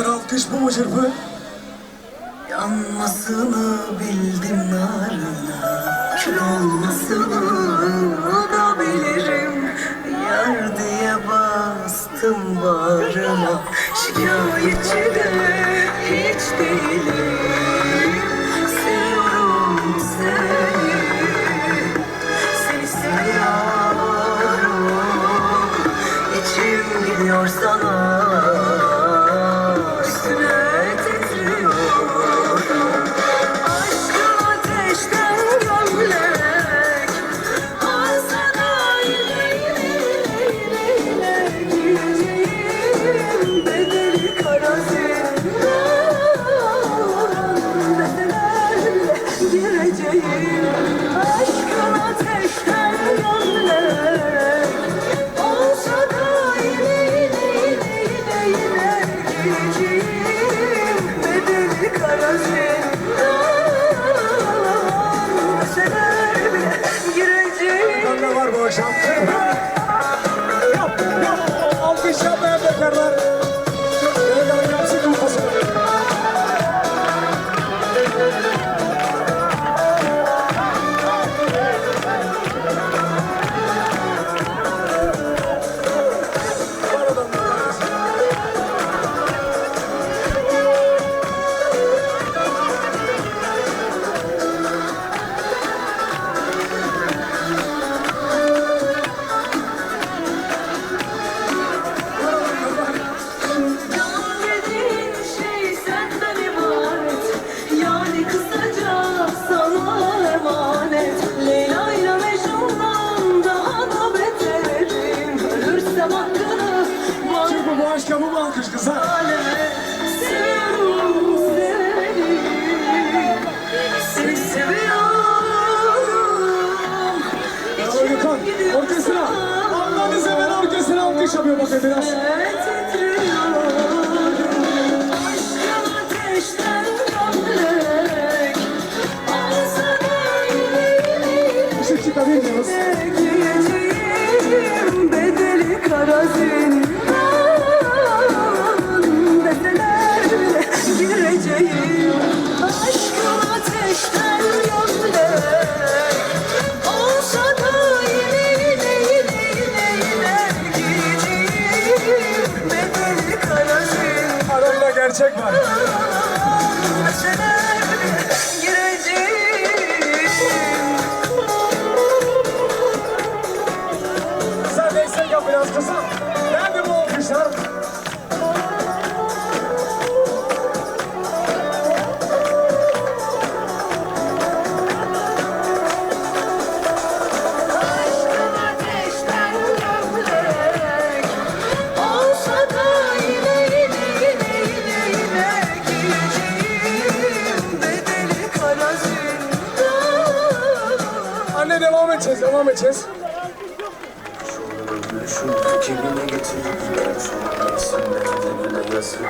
Geliyor alkış bu mu çırpı? Yanmasını bildim narına. Kül olmasını da bilirim Yar diye bastım bağrına Şikayetçi de hiç değilim. Gireceğim. Ne var bu akşam? Çünkü bu aşka bu mu kızlar? Orkestra, Allah'ını seven orkestra alkış yapıyor bakın biraz. Hasana. Böyle devam edeceğiz, devam edeceğiz. Şu kimine getirdim, sonra gitsin, ne yazık.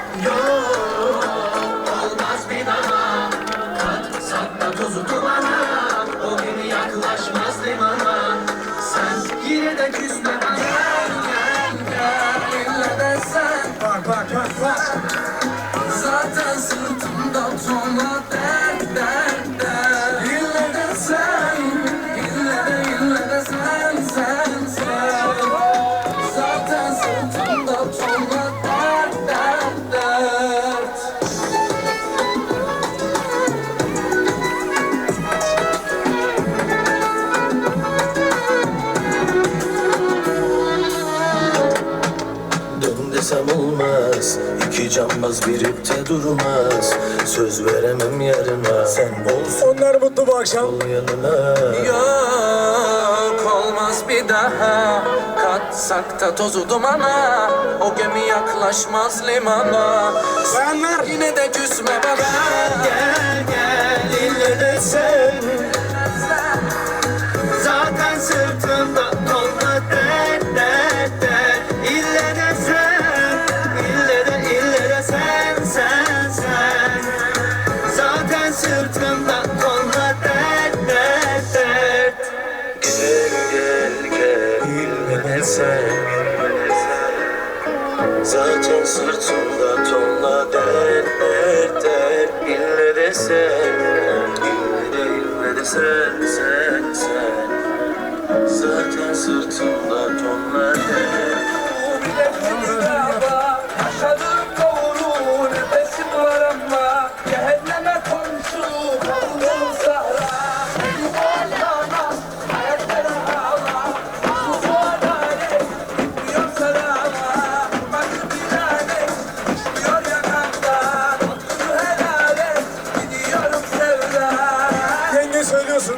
desem olmaz. İki cambaz bir ipte durmaz. Söz veremem yarına. Sen bol Onlar mutlu bu akşam. Ol yanına. Yok olmaz bir daha. Katsak da tozu dumana. O gemi yaklaşmaz limana. Bayanlar. Yine de küsme baba. Gel gel gel ille de sen. Sırtımda tonla dert dert dert İlle de sen İlle de ille de sen sen sen Zaten sırtımda tonla dert Bu bile bir dava söylüyorsun.